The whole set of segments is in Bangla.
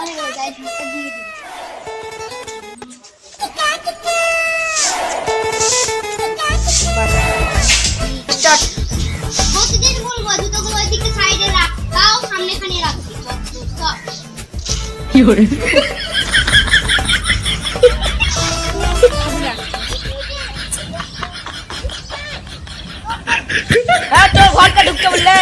হয়ে গেল যাই ঝুঁকটা দিয়ে দিই। প্রতিদিন বলব জুতোগুলো ওইদিকে সাইডে রাখ তাও সামনে খানে রাখবি সব হ্যাঁ তো ঘরটা ঢুকতে বললে।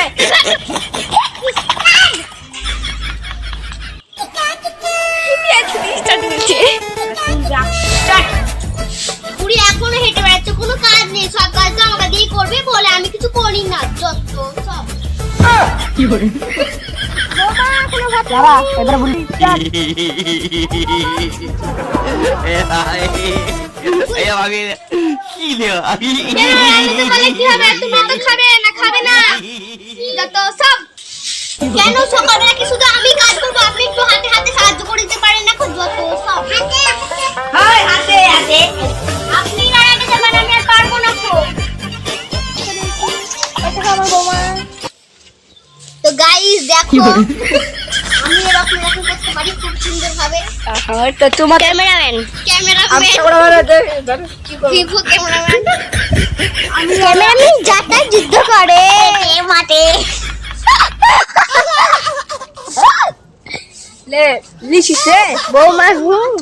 কি হবে তুমি তো খাবে না খাবে না যত সব কেন সব নাকি শুধু আমি কাজ করব আপনি একটু হাতে হাতে সাহায্য করে? দিতে পারেন না যত সব হাই হাতে হাতে। আপনি বাড়াতে আমি আর পারব না তো। তো গাইস দেখো। আমি এরকম এরকম করতে পারি খুব সুন্দর ভাবে তো তোমার cameraman cameraman Vivo cameraman cameraman যাতা যুদ্ধ করে। মাঠে। লে লিখিছে বৌমা হুম